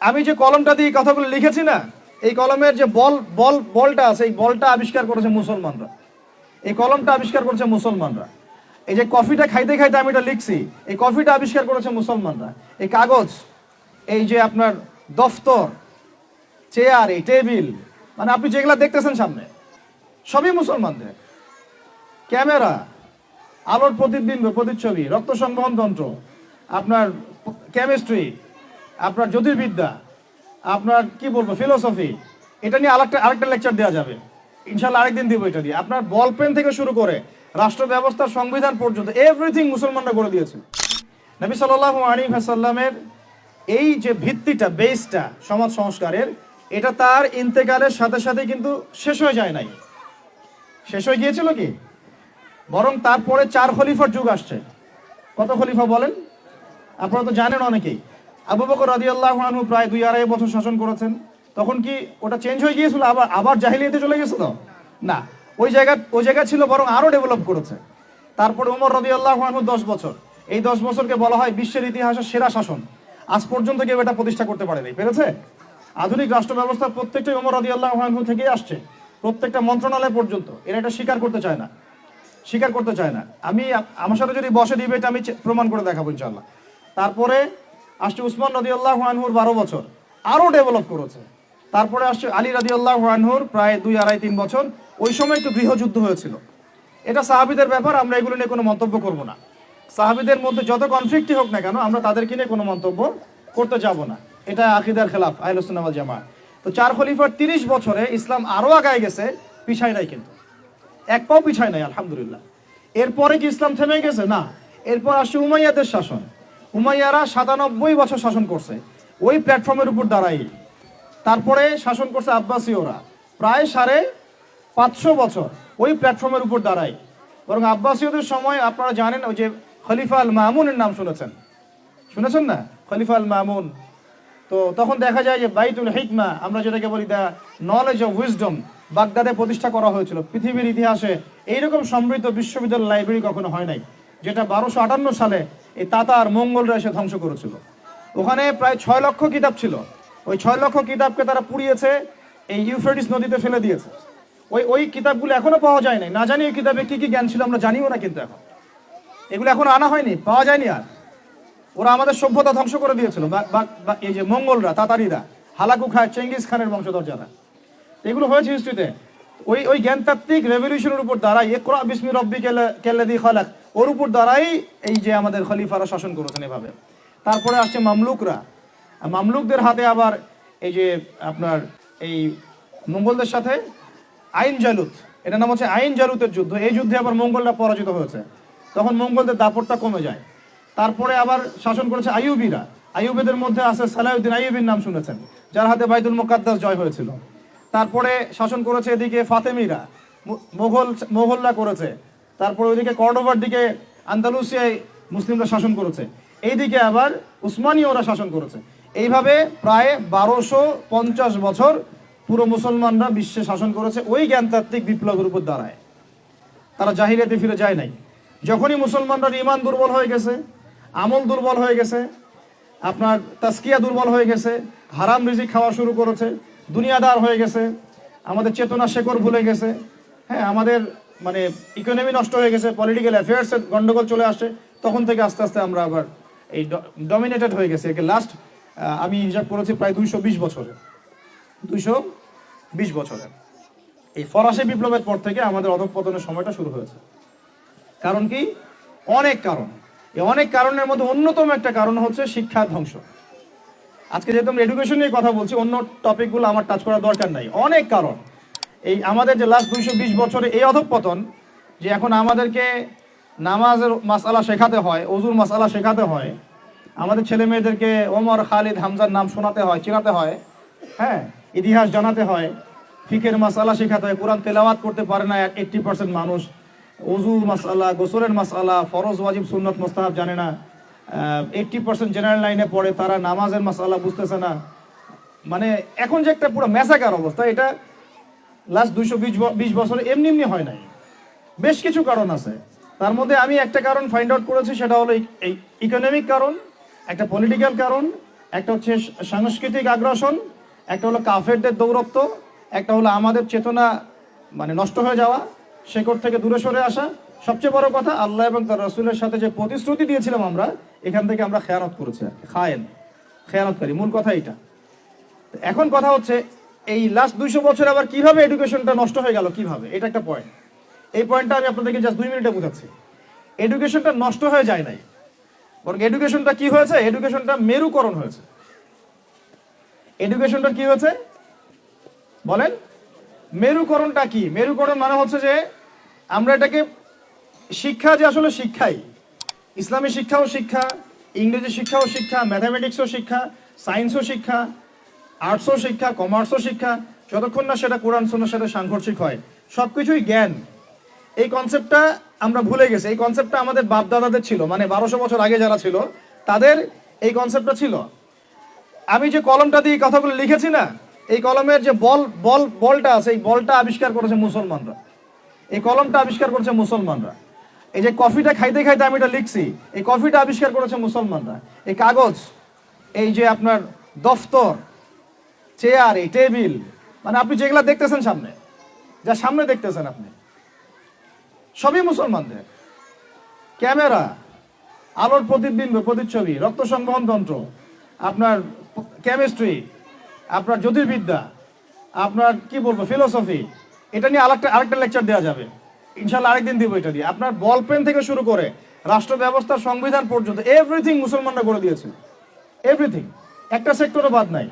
আমি যে কলমটা দিয়ে কথাগুলো লিখেছি না, এই কলমের যে বল বল, বলটা আছে, এই বলটা আবিষ্কার করেছে মুসলমানরা। এই কলমটা আবিষ্কার করেছে মুসলমানরা। এই যে কফিটা খাইতে খাইতে আমি এটা লিখছি, এই কফিটা আবিষ্কার করেছে মুসলমানরা। এই কাগজ, এই যে আপনার দফতর, চেয়ার, এই টেবিল মানে আপনি যেগুলা দেখতেছেন সামনে, সবই মুসলমানদের। ক্যামেরা, আলোর প্রতিবিম্ব, প্রতিচ্ছবি, রক্ত সংবহন যন্ত্র আপনার কেমিস্ট্রি আপনার জ্যোতির্বিদ্যা, আপনার কি বলব ফিলোসফি এটা নিয়ে আরেকটা আরেকটা লেকচার দেওয়া যাবে। ইনশাল্লাহ আরেকদিন দিব এটা দিয়ে। আপনার বল পেন থেকে শুরু করে রাষ্ট্র ব্যবস্থা সংবিধান পর্যন্ত এভরিথিং মুসলমানরা করে দিয়েছে। নবী সাল্লাহ আলী হাসাল্লামের এই যে ভিত্তিটা বেসটা সমাজ সংস্কারের, এটা তার ইন্তেকালের সাথে সাথে কিন্তু শেষ হয়ে যায় নাই। শেষ হয়ে গিয়েছিল কি? বরং তারপরে চার খলিফার যুগ আসছে। কত খলিফা বলেন? আপনারা তো জানেন অনেকেই। আবু বকর রাদিয়াল্লাহু আনহু প্রায় দুই আড়াই বছর শাসন করেছেন। তখন কি ওটা চেঞ্জ হয়ে গিয়েছিল? আবার আবার জাহিলিয়াতে চলে গেছে তো না। ওই জায়গা ওই জায়গা ছিল বরং আরও ডেভেলপ করেছে। তারপরে উমর রাদিয়াল্লাহু আনহু দশ বছর। এই দশ বছরকে বলা হয় বিশ্বের ইতিহাসের সেরা শাসন। আজ পর্যন্ত কেউ এটা প্রতিষ্ঠা করতে পারেনি। পেরেছে? আধুনিক রাষ্ট্র ব্যবস্থা প্রত্যেকটাই উমর রাদিয়াল্লাহু আনহু থেকেই আসছে। প্রত্যেকটা মন্ত্রণালয় পর্যন্ত। এরা এটা স্বীকার করতে চায় না। স্বীকার করতে চায় না। আমি, আমার সাথে যদি বসে দিবে এটা আমি প্রমাণ করে দেখাবো ইনশাল্লাহ তারপরে আসছে উসমান রদি আল্লাহ আনহুর বারো বছর। আরও ডেভেলপ করেছে। তারপরে আসছে আলী রাদি আল্লাহ আনহুর প্রায় দুই আড়াই তিন বছর। ওই সময় একটু গৃহযুদ্ধ হয়েছিল। এটা সাহাবিদের ব্যাপার, আমরা এগুলো নিয়ে কোনো মন্তব্য করব না। সাহাবিদের মধ্যে যত কনফ্লিক্টই হোক না কেন, আমরা তাদেরকে নিয়ে কোনো মন্তব্য করতে যাব না। এটা আকিদার খেলাফ আহলুসুন্নামাল জামা তো চার খলিফার তিরিশ বছরে ইসলাম আরও আগায় গেছে, পিছায় নাই কিন্তু। এক পাও পিছায় নাই, আলহামদুলিল্লাহ। এরপরে কি ইসলাম থেমে গেছে? না। এরপর আসছে উমাইয়াদের শাসন। উমাইয়ারা সাতানব্বই বছর শাসন করছে। ওই প্ল্যাটফর্মের উপর দাঁড়াই তারপরে শাসন করছে আব্বাসীয়রা। প্রায় সাড়ে পাঁচশো বছর ওই প্ল্যাটফর্মের উপর দাঁড়ায়। বরং আব্বাসীয়দের সময় আপনারা জানেন ওই যে খলিফা আল মামুনের নাম শুনেছেন? শুনেছেন না? খলিফা আল মামুন। তো তখন দেখা যায় যে বাইতুল হিকমা, আমরা যেটাকে বলি দ্য নলেজ অফ উইজডম বাগদাদে প্রতিষ্ঠা করা হয়েছিল। পৃথিবীর ইতিহাসে এইরকম সমৃদ্ধ বিশ্ববিদ্যালয় লাইব্রেরি কখনো হয় নাই, যেটা বারোশো আটান্ন সালে এই তাতার মঙ্গলরা এসে ধ্বংস করেছিল। ওখানে প্রায় ছয় লক্ষ কিতাব ছিল। ওই ছয় লক্ষ কিতাবকে তারা পুড়িয়েছে, এই ইউফ্রেটিস নদীতে ফেলে দিয়েছে। ওই ওই কিতাবগুলো এখনও পাওয়া যায় নাই। না জানি ওই কিতাবে কি কি জ্ঞান ছিল, আমরা জানিও না কিন্তু এখন। এগুলো এখন আনা হয়নি, পাওয়া যায়নি আর। ওরা আমাদের সভ্যতা ধ্বংস করে দিয়েছিল। এই যে মঙ্গলরা, তাতারিরা, হালাকু খায় চেঙ্গিস খানের বংশধর যারা। এগুলো হয়েছে হিস্ট্রিতে। ওই ওই জ্ঞানতাত্ত্বিক রেভলিউশনের উপর দাঁড়াই একরা বিসমি রব্বি কেল্লাদি খালাক। ওর উপর দাঁড়াই এই যে আমাদের খলিফারা শাসন করেছেন এভাবে। তারপরে আসছে মামলুকরা। মামলুকদের হাতে আবার এই যে আপনার এই মঙ্গলদের সাথে আইন জালুত। এটা নাম হচ্ছে আইন জালুতের যুদ্ধ। এই যুদ্ধে আবার মঙ্গলরা পরাজিত হয়েছে। তখন মঙ্গলদের দাপটটা কমে যায়। তারপরে আবার শাসন করেছে আইয়ুবিরা। আইয়ুবিদের মধ্যে আছে সালাউদ্দিন আইয়ুবির নাম শুনেছেন, যার হাতে বাইদুল মুকাদ্দাস জয় হয়েছিল। তারপরে শাসন করেছে এদিকে ফাতেমিরা, মু- মোগল মোগলরা করেছে। তারপরে ওইদিকে কর্ডোভার দিকে আন্দালুসিয়ায় মুসলিমরা শাসন করেছে। এইদিকে আবার উসমানীয়রা শাসন করেছে। এইভাবে প্রায় বারোশো পঞ্চাশ বছর পুরো মুসলমানরা বিশ্বে শাসন করেছে ওই জ্ঞানতাত্ত্বিক বিপ্লবের উপর দাঁড়ায়। তারা জাহিরিয়াতে ফিরে যায় নাই। যখনই মুসলমানরা ইমান দুর্বল হয়ে গেছে, আমল দুর্বল হয়ে গেছে, আপনার তাস্কিয়া দুর্বল হয়ে গেছে, হারাম রিজিক খাওয়া শুরু করেছে দুনিয়াদার হয়ে গেছে, আমাদের চেতনা শেকড় ভুলে গেছে হ্যাঁ আমাদের মানে ইকোনমি নষ্ট হয়ে গেছে পলিটিক্যাল অ্যাফেয়ার্সের গন্ডগোল চলে আসছে তখন থেকে আস্তে আস্তে আমরা আবার এই ডমিনেটেড হয়ে গেছে। একে লাস্ট আমি হিসাব করেছি প্রায় দুইশো বিশ বছরে। দুইশো বিশ বছরে। এই ফরাসি বিপ্লবের পর থেকে আমাদের অধঃপতনের সময়টা শুরু হয়েছে। কারণ কি? অনেক কারণ। এই অনেক কারণের মধ্যে অন্যতম একটা কারণ হচ্ছে শিক্ষা ধ্বংস। আজকে যেহেতু আমরা এডুকেশন নিয়ে কথা বলছি, অন্য টপিকগুলো আমার টাচ করার দরকার নাই। অনেক কারণ। এই আমাদের যে লাস্ট দুইশো বিশ বছরে এই অধঃপতন, যে এখন আমাদেরকে নামাজের মাসালা শেখাতে হয়, অজুর মাসালা শেখাতে হয়, আমাদের ছেলে মেয়েদেরকে ওমর, খালিদ, হামজার নাম শোনাতে হয়, চেনাতে হয় হ্যাঁ ইতিহাস জানাতে হয়, ফিকের মাসালা শেখাতে হয়, কোরআন তেলাওয়াত করতে পারে না এইট্টি পার্সেন্ট মানুষ অজু মাসালা, গোসলের মাসালা, ফরজ, ওয়াজিব, সুন্নত, মোস্তাহাব জানে না। এইট্টি পার্সেন্ট জেনারেল লাইনে পড়ে, তারা নামাজের মাসালা বুঝতেছে না। মানে এখন যে একটা পুরো মেসাকার অবস্থা, এটা লাস্ট দুইশো বিশ বছরে এমনি এমনি হয় নাই। বেশ কিছু কারণ আছে। তার মধ্যে আমি একটা কারণ ফাইন্ড আউট করেছি, সেটা হলো এই ইকোনমিক কারণ, একটা পলিটিক্যাল কারণ, একটা হচ্ছে সাংস্কৃতিক আগ্রাসন, একটা হলো কাফেরদের দৌরত্ব, একটা হলো আমাদের চেতনা মানে নষ্ট হয়ে যাওয়া, শেকড় থেকে দূরে সরে আসা সবচেয়ে বড় কথা, আল্লাহ এবং তার রসুলের সাথে যে প্রতিশ্রুতি দিয়েছিলাম আমরা, এখান থেকে আমরা খেয়ানত করেছি আর খায়েন, খেয়ানতকারী, মূল কথা এটা এখন কথা হচ্ছে, এই লাস্ট দুইশো বছর আবার কীভাবে এডুকেশনটা নষ্ট হয়ে গেল, কীভাবে? এটা একটা পয়েন্ট এই পয়েন্টটা আমি আপনাদেরকে জাস্ট দুই মিনিটে বুঝাচ্ছি। এডুকেশনটা নষ্ট হয়ে যায় নাই। বরং এডুকেশনটা কি হয়েছে? এডুকেশনটা মেরুকরণ হয়েছে। এডুকেশনটা কি হয়েছে? বলেন, মেরুকরণটা কি? মেরুকরণ মানে হচ্ছে যে, আমরা এটাকে শিক্ষা যে আসলে শিক্ষাই। ইসলামী শিক্ষাও শিক্ষা, ইংরেজি শিক্ষাও শিক্ষা ম্যাথামেটিক্সও শিক্ষা সায়েন্সও শিক্ষা আর্টসও শিক্ষা কমার্সও শিক্ষা, যতক্ষণ না সেটা কোরআন শোনার সাথে সাংঘর্ষিক হয় সব কিছুই জ্ঞান। এই কনসেপ্টটা আমরা ভুলে গেছি, এই কনসেপ্টটা আমাদের বাপদাদাদের ছিল মানে বারোশো বছর আগে যারা ছিল, তাদের এই কনসেপ্টটা ছিল। আমি যে কলমটা দিয়ে কথাগুলো লিখেছি না, এই কলমের যে বল বল, বলটা আছে, এই বলটা আবিষ্কার করেছে মুসলমানরা। এই কলমটা আবিষ্কার করেছে মুসলমানরা। এই যে কফিটা খাইতে খাইতে আমি এটা লিখছি, এই কফিটা আবিষ্কার করেছে মুসলমানরা। এই কাগজ, এই যে আপনার দফতর, চেয়ার, এই টেবিল মানে আপনি যেগুলা দেখতেছেন সামনে, যা সামনে দেখতেছেন আপনি, সবই মুসলমানদের। ক্যামেরা, আলোর প্রতিবিম্ব, প্রতিচ্ছবি, রক্ত সংবহন যন্ত্র আপনার কেমিস্ট্রি আপনার জ্যোতির্বিদ্যা, আপনার কি বলব ফিলোসফি এটা নিয়ে আরেকটা আরেকটা লেকচার দেওয়া যাবে। ইনশাল্লাহ আরেকদিন দিব এটা দিয়ে। আপনার বল পেন থেকে শুরু করে রাষ্ট্র ব্যবস্থা, সংবিধান পর্যন্ত এভরিথিং মুসলমানরা করে দিয়েছে এভরিথিং একটা সেক্টরও বাদ নাই।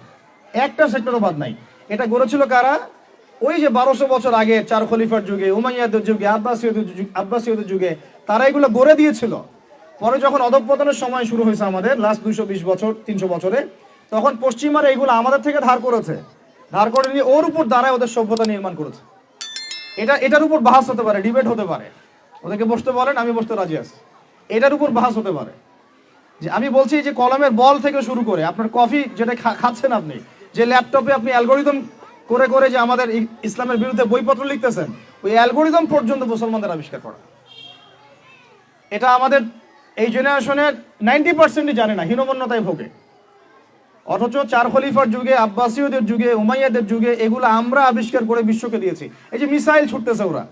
একটা সেক্টরও বাদ নাই। এটা গড়েছিল কারা? ওই যে বারোশো বছর আগে চার খলিফার যুগে, উমাইয়াদের যুগে আব্বাসীয়দের আব্বাসীয়দের যুগে, তারা এগুলো গড়ে দিয়েছিল। পরে যখন অধঃপতনের সময় শুরু হয়েছে আমাদের লাস্ট দুইশো বিশ বছর, তিনশো বছরে, তখন পশ্চিমারা এগুলো আমাদের থেকে ধার করেছে। ধার করে নিয়ে ওর উপর দ্বারাই ওদের সভ্যতা নির্মাণ করেছে। এটা, এটার উপর বাহাস হতে পারে ডিবেট হতে পারে। ওদেরকে বসতে বলেন, আমি বসতে রাজি আছি। এটার উপর বাহাস হতে পারে। যে আমি বলছি যে কলমের বল থেকে শুরু করে, আপনার কফি যেটা খাচ্ছেন আপনি, যে ল্যাপটপে আপনি অ্যালগোরিদম করে করে যে আমাদের ইসলামের বিরুদ্ধে বইপত্র লিখতেছেন, ওই অ্যালগোরিদম পর্যন্ত মুসলমানদের আবিষ্কার করা। এটা আমাদের এই জেনারেশনের নাইনটি পার্সেন্টই জানে না, হীনমন্যতায় ভোগে। অথচ চার খলিফার যুগে, আব্বাসীয়দের যুগে, উমাইয়াদের যুগে এগুলো আমরা আবিষ্কার করে বিশ্বকে দিয়েছি। এই যে মিসাইল ছুটতেছে ওরা।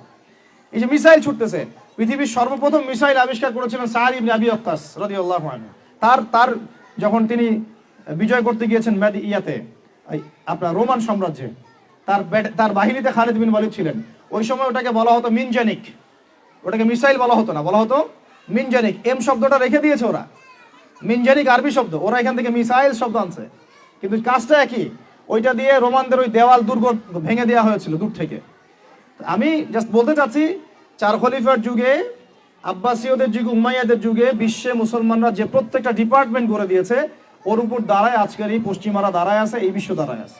এই যে মিসাইল ছুটতেছে। পৃথিবীর সর্বপ্রথম মিসাইল আবিষ্কার করেছিলেন সাহার ইবনে আবি ওয়াক্কাস রাদিয়াল্লাহু আনহু। তার তার যখন তিনি বিজয় করতে গিয়েছেন ম্যাদি ইয়াতে আপনার রোমান সাম্রাজ্যে, তার তার বাহিনীতে খালিদ বিন ওয়ালিদ ছিলেন। ওই সময় ওটাকে বলা হতো মিনজানিক। ওটাকে মিসাইল বলা হতো না, বলা হতো মিনজানিক। এম শব্দটা রেখে দিয়েছে ওরা। মিনজানিক আরবি শব্দ, ওরা এখান থেকে মিসাইল শব্দ আনছে। কিন্তু কাজটা একই, ওইটা দিয়ে রোমানদের ওই দেওয়াল দুর্গ ভেঙে দেওয়া হয়েছিল দূর থেকে। আমি জাস্ট বলতে চাচ্ছি, চার খলিফার যুগে, আব্বাসীয়দের যুগে, উমাইয়াদের যুগে, বিশ্বে মুসলমানরা যে প্রত্যেকটা ডিপার্টমেন্ট করে দিয়েছে, ওর উপর দাঁড়ায় আজকের এই পশ্চিমারা দাঁড়ায় আছে, এই বিশ্ব দাঁড়ায় আছে।